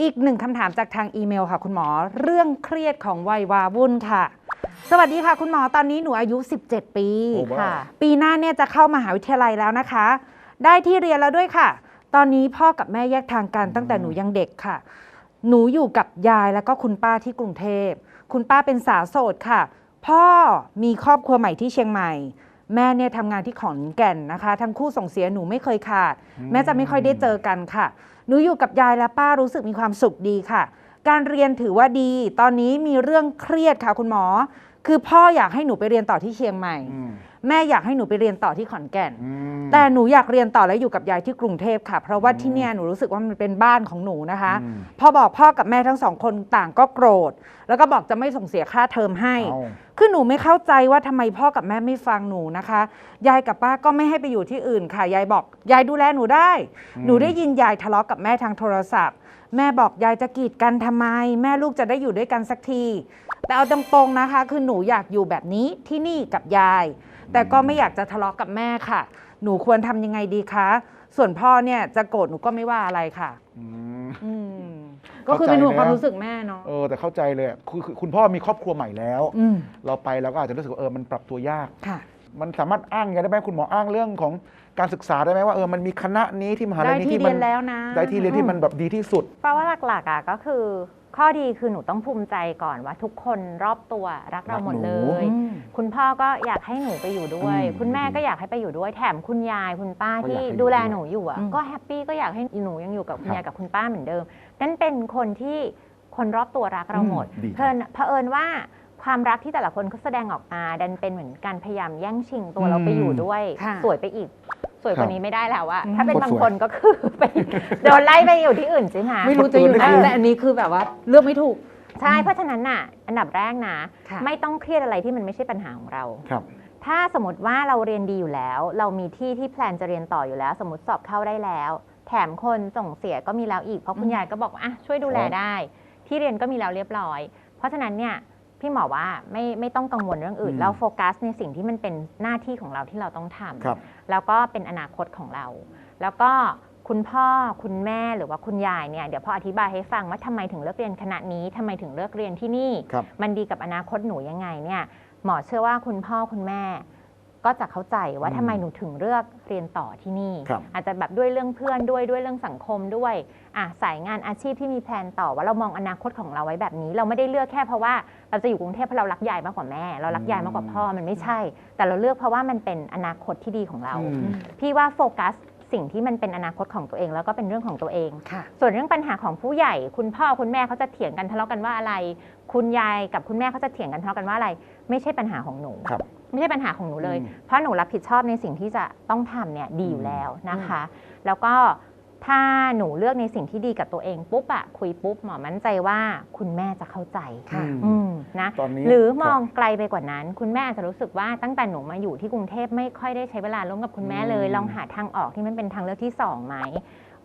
อีกหนึ่งคำถามจากทางอีเมลค่ะคุณหมอ เรื่องเครียดของวัยวาวุ่นค่ะ สวัสดีค่ะคุณหมอตอนนี้หนูอายุ 17 ปีโอ้ว้าว ค่ะ ปีหน้าเนี่ยจะเข้ามหาวิทยาลัยแล้วนะคะ ได้ที่เรียนแล้วด้วยค่ะ ตอนนี้พ่อกับแม่แยกทางกันตั้งแต่หนูยังเด็กค่ะ หนูอยู่กับยายแล้วก็คุณป้าที่กรุงเทพ คุณป้าเป็นสาวโสดค่ะ พ่อมีครอบครัวใหม่ที่เชียงใหม่ แม่เนี่ยทำงานที่ขอนแก่นนะคะ ทั้งคู่ส่งเสียหนูไม่เคยขาด แม้จะไม่ค่อยได้เจอกันค่ะ หนูอยู่กับยายและป้ารู้สึกมีความสุขดีค่ะ การเรียนถือว่าดี ตอนนี้มีเรื่องเครียดค่ะคุณหมอ คือพ่ออยากให้หนูไปเรียนต่อที่เชียงใหม่อืมแม่อยากให้หนูไปเรียนต่อที่ขอนแก่น อืม แต่หนูอยากเรียนต่อและอยู่กับยายที่กรุงเทพค่ะ เพราะว่าที่เนี่ยหนูรู้สึกว่ามันเป็นบ้านของหนูนะคะ อืม พอบอกพ่อกับแม่ทั้งสองคนต่างก็โกรธ แล้วก็บอกจะไม่ส่งเสียค่าเทอมให้ เอาคือหนูไม่เข้าใจว่าทำไมพ่อกับแม่ไม่ฟังหนูนะคะ ยายกับป้าก็ไม่ให้ไปอยู่ที่อื่นค่ะ ยายบอก ยายดูแลหนูได้อืมหนูได้ยินยายทะเลาะกับแม่ทางโทรศัพท์ แม่บอกยายจะกีดกันทำไม แม่ลูกจะได้อยู่ด้วยกันสักที แต่เอาตรงๆนะคะ คือหนูอยากอยู่แบบนี้ที่นี่กับยาย แต่ก็ไม่อยากจะทะเลาะกับแม่ค่ะ หนูควรทำยังไงดีคะ ส่วนพ่อเนี่ยจะโกรธหนูก็ไม่ว่าอะไรค่ะ อืม อืม ก็คือเป็นห่วงความเข้าใจนะรู้สึกแม่เนาะเออแต่เข้าใจเลยอะคือคือคุณพ่อมีครอบครัวใหม่แล้ว อืม เราไปเราก็อาจจะรู้สึกว่าเออมันปรับตัวยาก ค่ะ มันสามารถอ้างอย่างได้ไหมคุณหมออ้างเรื่องของการศึกษาได้ไหมว่าเออมันมีคณะนี้ที่มหาลัได้ยนี้ที่ที่เรีมัยนแล้วนะได้ที่เรียนที่มันแบบดีที่สุด แปลว่าหลักๆอะก็คือ ข้อดีคือหนูต้องภูมิใจก่อนว่าทุกคนรอบตัวรักเราหมดเลรักหนูยอืมคุณพ่อก็อยากให้หนูไปอยู่ด้วยอืมคุณแม่ก็อยากให้ไปอยู่ด้วยแถมคุณยายคุณป้าก็ที่อยากให้อยู่ดูแลด้วยหนูอยู่อะอืมก็แฮปปี้ก็อยากให้หนูยังอยู่กับคุณครับยายกับคุณป้าเหมือนเดิมนั่นเป็นคนที่คนรอบตัวรักเราหมดอืมดีเพลินเผอิญว่าความรักที่แต่ละคนเขาแสดงออกมาดันเป็นเหมือนการพยายามแย่งชิงตัวเราไปอยู่ด้วยค่ะสวยไปอีก สวยกว่านี้ไม่ได้แล้วอะอืมถ้าเป็นโคตรบางสวยคนก็คือไปโดนไล่ไปอยู่ที่อื่นใช่ไหมไม่รู้จะอยู่ไหนเออแต่อันนี้คือแบบว่าเลือกไม่ถูกใช่เพราะฉะนั้นน่ะ อันดับแรกนะค่ะไม่ต้องเครียดอะไรที่มันไม่ใช่ปัญหาของเราครับ ถ้าสมมติว่าเราเรียนดีอยู่แล้ว เรามีที่ที่แพลนจะเรียนต่ออยู่แล้ว สมมติสอบเข้าได้แล้ว แถมคนส่งเสียก็มีแล้วอีกเพราะคุณยายก็บอกว่าอะช่วยดูแลครับได้ ที่เรียนก็มีแล้วเรียบร้อย เพราะฉะนั้นเนี่ย พี่หมอว่าไม่ไม่ต้องกังวลเรื่องอื่นอืมเราโฟกัสในสิ่งที่มันเป็นหน้าที่ของเราที่เราต้องทำครับแล้วก็เป็นอนาคตของเรา แล้วก็คุณพ่อคุณแม่หรือว่าคุณยายเนี่ยเดี๋ยวพออธิบายให้ฟังว่าทำไมถึงเลือกเรียนคณะนี้ทำไมถึงเลือกเรียนที่นี่ครับมันดีกับอนาคตหนูยังไงเนี่ยหมอเชื่อว่าคุณพ่อคุณแม่ ก็จะเข้าใจว่าอืมทำไมหนูถึงเลือกเรียนต่อที่นี่ครับอาจจะแบบด้วยเรื่องเพื่อนด้วยด้วยเรื่องสังคมด้วยอะสายงานอาชีพที่มีแพลนต่อว่าเรามองอนาคตของเราไว้แบบนี้ เราไม่ได้เลือกแค่เพราะว่าเราจะอยู่กรุงเทพเพราะเรารักยายมากกว่าแม่ เรารักยายมากกว่าพ่อมันไม่ใช่ แต่เราเลือกเพราะว่ามันเป็นอนาคตที่ดีของเราอืมพี่ว่าโฟกัสสิ่งที่มันเป็นอนาคตของตัวเองแล้วก็เป็นเรื่องของตัวเองค่ะส่วนเรื่องปัญหาของผู้ใหญ่ คุณพ่อคุณแม่เขาจะเถียงกันทะเลาะกันว่าอะไร คุณยายกับคุณแม่เขาจะเถียงกันทะเลาะกันว่าอะไร ไม่ใช่ปัญหาของหนูครับ ไม่ใช่ปัญหาของหนูเลยอืมเพราะหนูรับผิดชอบในสิ่งที่จะต้องทำเนี่ยดีอยู่แล้วนะคะ แล้วก็ถ้าหนูเลือกในสิ่งที่ดีกับตัวเองปุ๊บอะคุยปุ๊บหมอมั่นใจว่าคุณแม่จะเข้าใจค่ะอืมอืมนะตอนนี้หรือมองครับไกลไปกว่านั้น คุณแม่อาจจะรู้สึกว่าตั้งแต่หนูมาอยู่ที่กรุงเทพไม่ค่อยได้ใช้เวลาร่วมกับคุณแม่เลยอืมลองหาทางออกที่มันเป็นทางเลือกที่สองไหม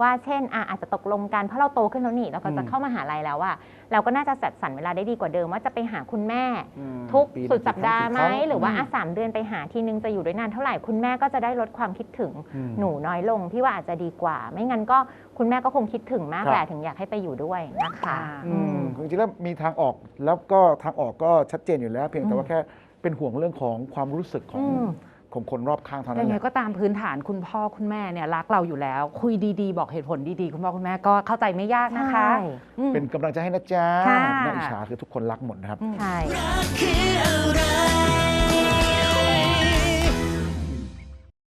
ว่าเช่นอะอาจจะตกลงกันเพราะเราโตขึ้นแล้วนี่เราก็จะอืมเข้ามาหาลัยแล้วอะเราก็น่าจะจัดสรรเวลาได้ดีกว่าเดิมว่าจะไปหาคุณแม่ อืมทุกปีละสุดสัปดาห์ไหมกี่ครั้งหรือว่าอืมอะสามเดือนไปหาทีนึงจะอยู่ด้วยนานเท่าไหร่คุณแม่ก็จะได้ลดความคิดถึง อืม หนูน้อยลงพี่ว่าอาจจะดีกว่า ไม่งั้นก็คุณแม่ก็คงคิดถึงมากครับ แหละถึงอยากให้ไปอยู่ด้วยนะคะอือืม มจริงๆแล้วมีทางออกแล้วก็ทางออกก็ชัดเจนอยู่แล้ว เพียงแต่อืมว่าแค่เป็นห่วงเรื่องของความรู้สึกของอืม ของคนรอบข้างเท่านั้ยันงแหไงละก็ตามพื้นฐานคุณพ่อคุณแม่เนี่ยรักเราอยู่แล้ว คุยดีๆ บอกเหตุผลดีๆ คุณพ่อคุณแม่ก็เข้าใจไม่ยากนะคะใช่อืมเป็นกำลังใจให้นะจ๊ะค่ะน่าอิจฉาคือทุกคนรักหมดนะครับใช่รักคืออะไร